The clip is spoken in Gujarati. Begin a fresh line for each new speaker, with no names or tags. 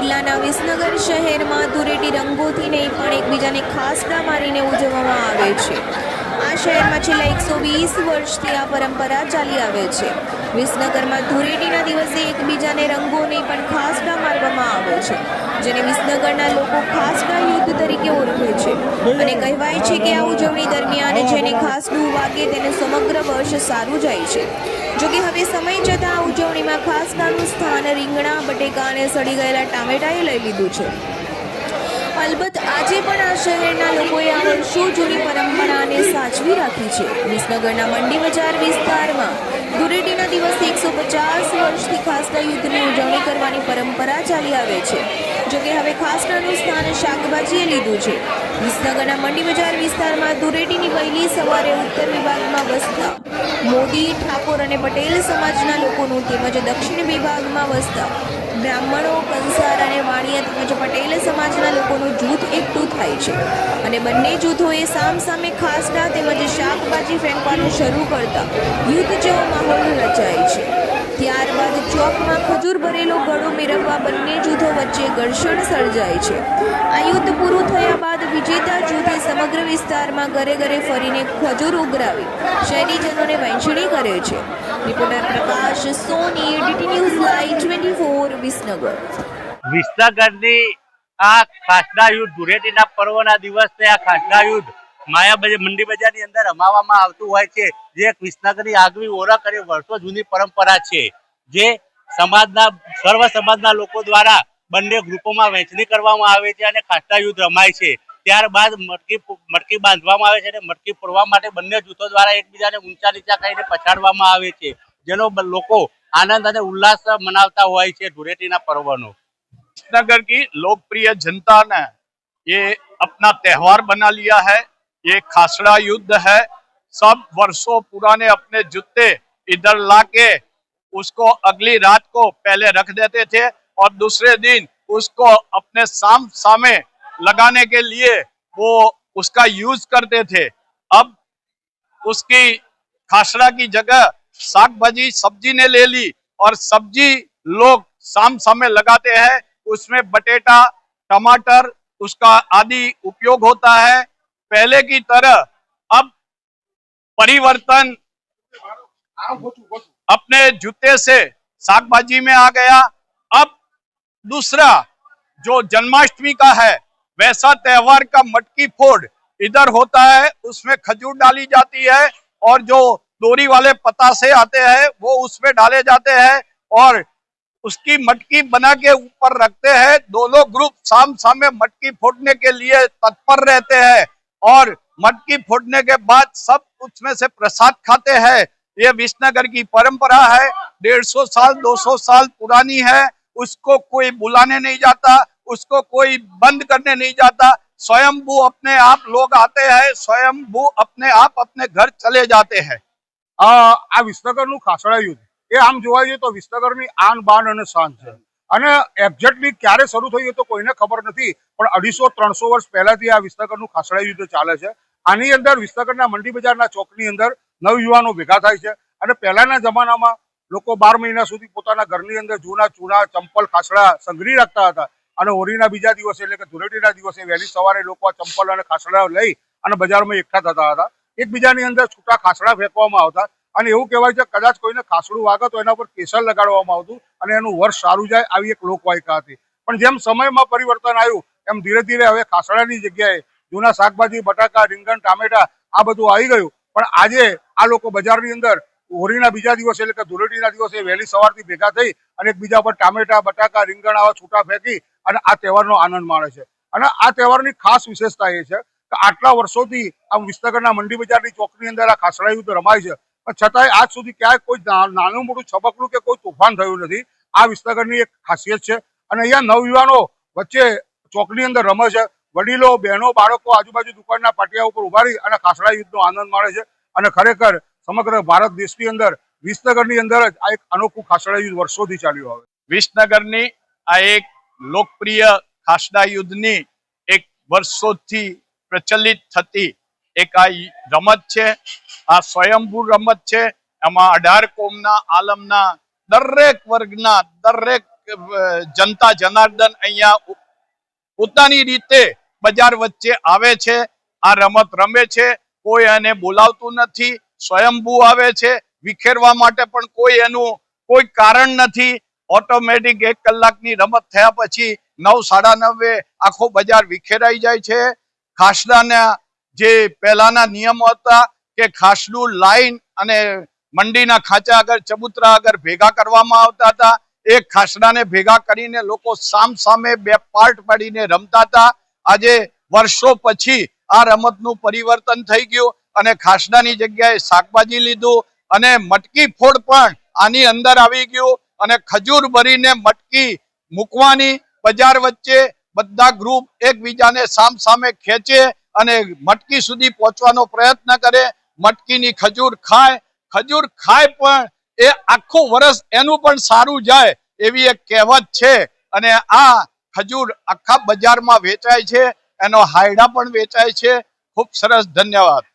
જિલ્લાના વિસનગર શહેરમાં ધૂળેટી રંગોથી નહીં પણ એકબીજાને ખાસડા મારીને ઉજવવામાં આવે છે. આ શહેરમાં છેલ્લા એકસો વીસ વર્ષથી આ પરંપરા ચાલી આવે છે. વિસનગરમાં ધૂળેટીના દિવસે એકબીજાને રંગો પણ ખાસડા મારવામાં આવે છે, જેને વિસનગરના લોકો ખાસડા યુદ્ધ તરીકે ઓળખે છે. અને કહેવાય છે કે આ ઉજવણી દરમિયાન જેને ખાસડું વાગે તેને સમગ્ર વર્ષ સારું જાય છે. જોકે હવે સમય જતાં આ ઉજવણીમાં ખાસડાનું સ્થાન રીંગણા, બટેકા અને સડી ગયેલા ટામેટાએ લઈ લીધું છે. અલબત્ત આજે પણ આ શહેરના લોકોએ આ વર્ષો જૂની પરંપરાને સાચવી રાખી છે. વિસનગરના મંડી બજાર વિસ્તારમાં ધૂળેટીના દિવસે એકસો પચાસ વર્ષથી ખાસના યુદ્ધની ઉજવણી કરવાની પરંપરા ચાલી આવે છે. જોકે હવે ખાસનાનું સ્થાન શાકભાજીએ લીધું છે. વિસનગરના મંડી બજાર વિસ્તારમાં ધૂળેટીની વહેલી સવારે ઉત્તર વિભાગમાં વસતા મોદી, ઠાકોર અને પટેલ સમાજના લોકોનું તેમજ દક્ષિણ વિભાગમાં વસતા બ્રાહ્મણો, કંસાર અને વાણિયા તેમજ પટેલ સમાજના લોકોનું જૂથ એકઠું થાય છે. અને બંને જૂથોએ સામ સામે ખાસડા તેમજ શાકભાજી ફેંકવાનું શરૂ કરતા યુદ્ધ જેવો માહોલ રચાય છે. ત્યારબાદ ચોકમાં ખજૂર ભરેલો ગળો મેળવવા બંને જૂથો વચ્ચે ઘર્ષણ સર્જાય છે. આ યુદ્ધ પૂરું થયા બાદ વિજેતા જૂથે સમગ્ર વિસ્તારમાં ઘરે ઘરે ફરીને ખજૂર ઉઘરાવી. શહેરીજનોને વહેંચણી કરે છે. Reporter Prakash Soni DT news live twenty four Visnagar.
વિસનગરની આ ખાસના યુદ્ધ ધૂળેટીના પર્વના દિવસે આ ખાસના યુદ્ધ માયા બજાર મંડી બજારની અંદર રમાવામાં આવતું હોય છે જે એક વિસનગરની આગવી ઓળખ અને વર્ષો જૂની પરંપરા છે જે સમાજના સર્વ સમાજના લોકો દ્વારા બંને ગ્રુપોમાં વહેંચણી કરવામાં આવે છે અને ખાસડા યુદ્ધ રમાય છે ત્યારબાદ મટકી મટકી બાંધવામાં આવે છે અને મટકી ફોડવા માટે બંને જૂથો દ્વારા એકબીજાને ઊંચા નીચા કરીને પછાડવામાં આવે છે જેનો બ- લોકો આનંદ અને ઉલ્લાસ મનાવતા હોય છે ધૂળેટીના પર્વનો
नगर की लोकप्रिय जनता ने ये अपना त्योहार बना लिया है ये खासड़ा युद्ध है। सब वर्षों पुराने अपने जूते इधर लाके उसको अगली रात को पहले रख देते थे और दूसरे दिन उसको अपने साम, सामे लगाने के लिए वो उसका यूज़ करते थे। अब उसकी खासड़ा की जगह साग भाजी सब्ज़ी ने ले ली और सब्ज़ी लोग शाम सामे लगाते हैं। उसमें बटेटा, टमाटर, उसका आदि उपयोग होता है। पहले की तरह अब परिवर्तन अपने जूते से साग भाजी में आ गया। अब दूसरा जो जन्माष्टमी का है वैसा त्योहार का मटकी फोड़ इधर होता है उसमें खजूर डाली जाती है और जो डोरी वाले पतासे आते हैं वो उसमें डाले जाते हैं और उसकी मटकी बना के ऊपर रखते हैं। दोनों ग्रुप साम सामे मटकी फोड़ने के लिए तत्पर रहते हैं। और मटकी फोड़ने के बाद सब उसमें से प्रसाद खाते हैं ये विसनगर की परंपरा है डेढ़ सौ साल दो सौ साल पुरानी है उसको कोई बुलाने नहीं जाता उसको कोई बंद करने नहीं जाता स्वयंभू अपने आप लोग आते हैं स्वयंभू अपने आप अपने घर चले जाते हैं
અ, આ વિસનગરનું ખાસડા યુદ્ધ એ આમ જોવા જઈએ તો વિસનગરની આન બાન અને શાન છે અને એક્ઝેક્ટલી ક્યારે શરૂ થયું તો કોઈને ખબર નથી, પણ અઢીસો ત્રણસો વર્ષ પહેલાથી આ વિસનગરનું ખાસડા યુદ્ધ ચાલે છે. આની અંદર વિસનગરના મંડી બજારના ચોકની અંદર નવયુવાનો ભેગા થાય છે અને પહેલાના જમાનામાં લોકો બાર મહિના સુધી પોતાના ઘરની અંદર જૂના ચૂના, ચંપલ, ખાસડા સંઘરી રાખતા હતા અને હોળીના બીજા દિવસે એટલે કે ધૂળેટીના દિવસે વહેલી સવારે લોકો ચંપલ અને ખાસડા લઈ અને બજારમાં એકઠા થતા હતા. એકબીજાની અંદર છૂટા ખાસડા ફેંકવામાં આવતા. અને એવું કહેવાય છે, કદાચ કોઈને ખાસડું વાગે તો એના ઉપર કેસર લગાડવામાં આવતું અને એનું વર્ષ સારું જાય આવી એક લોકવાયકા હતી. પણ જેમ સમયમાં પરિવર્તન આવ્યું, એમ ધીરે ધીરે હવે ખાસડાની જગ્યાએ જૂના શાકભાજી, બટાકા, રીંગણ, ટામેટા આ બધું આવી ગયું. પણ આજે આ લોકો બજારની અંદર હોળીના બીજા દિવસે એટલે કે ધૂળેટીના દિવસે વહેલી સવારથી ભેગા થઈ અને એકબીજા પર ટામેટા, બટાકા, રીંગણ આવા છૂટા ફેંકી અને આ તહેવારનો આનંદ માણે છે. અને આ તહેવારની ખાસ વિશેષતા એ છે કે આટલા વર્ષોથી આમ વિસનગરના મંડી બજારની ચોકની અંદર આ ખાસડા યુદ્ધ રમાય છે. પણ છતાંય આજ સુધી ક્યાંય કોઈ નાનું મોટું છબકલું કે કોઈ તોફાન થયું નથી. આ વિસનગરની એક ખાસિયત છે. અને અહીંયા નવયુવાનો વચ્ચે ચોકની અંદર રમે છે. વડીલો, બહેનો, બાળકો આજુબાજુ દુકાનના પાટિયા ઉપર ઊભા અને ખાસડા યુદ્ધનો આનંદ માણે છે. અને ખરેખર સમગ્ર ભારત દેશની અંદર વિસનગરની અંદર જ આ એક અનોખું ખાસડા યુદ્ધ વર્ષોથી ચાલ્યું આવે.
વિસનગરની આ એક લોકપ્રિય ખાસડા યુદ્ધની એક વર્ષોથી પ્રચલિત થતી એક આ રમત છે, આ સ્વયંભૂ રમત છે. એમાં અઢાર કોમના આલમના દરેક વર્ગના દરેક જનતા જનાર્દન અહીંયા પોતાની રીતે બજાર વચ્ચે આવે છે, આ રમત રમે છે. કોઈ એને બોલાવતું નથી, સ્વયંભૂ આવે છે. વિખેરવા માટે પણ કોઈ એનું કોઈ કારણ નથી. ઓટોમેટિક એક કલાકની રમત થયા પછી નવ સાડા નવે આખો બજાર વિખેરાઈ જાય છે. ખાસડાના જે પહેલાના નિયમો હતા કે ખાસડું લાઈન અને મંડીના ખાંચા આગળ, ચબૂતરા આગળ ભેગા કરવામાં આવતા હતા. એ ખાસડાને ભેગા કરીને લોકો સામ સામે બે પાર્ટ પાડીને રમતા હતા. આજે વર્ષો પછી આ રમતનું પરિવર્તન થઈ ગયું અને ખાસડાની જગ્યાએ શાકભાજી લીધું અને મટકી ફોડ પણ આની અંદર આવી ગયું અને ખજૂર ભરીને મટકી મૂકવાની બજાર વચ્ચે બધા ગ્રુપ એકબીજાને સામ સામે ખેંચે અને મટકી સુધી પહોંચવાનો પ્રયત્ન કરે, મટકીની ખજૂર ખાય. ખજૂર ખાય પણ એ આખું વર્ષ એનું પણ સારું જાય એવી એક કહેવત છે. અને આ ખજૂર આખા બજારમાં વેચાય છે, એનો હાયડા પણ વેચાય છે. ખૂબ સરસ, ધન્યવાદ.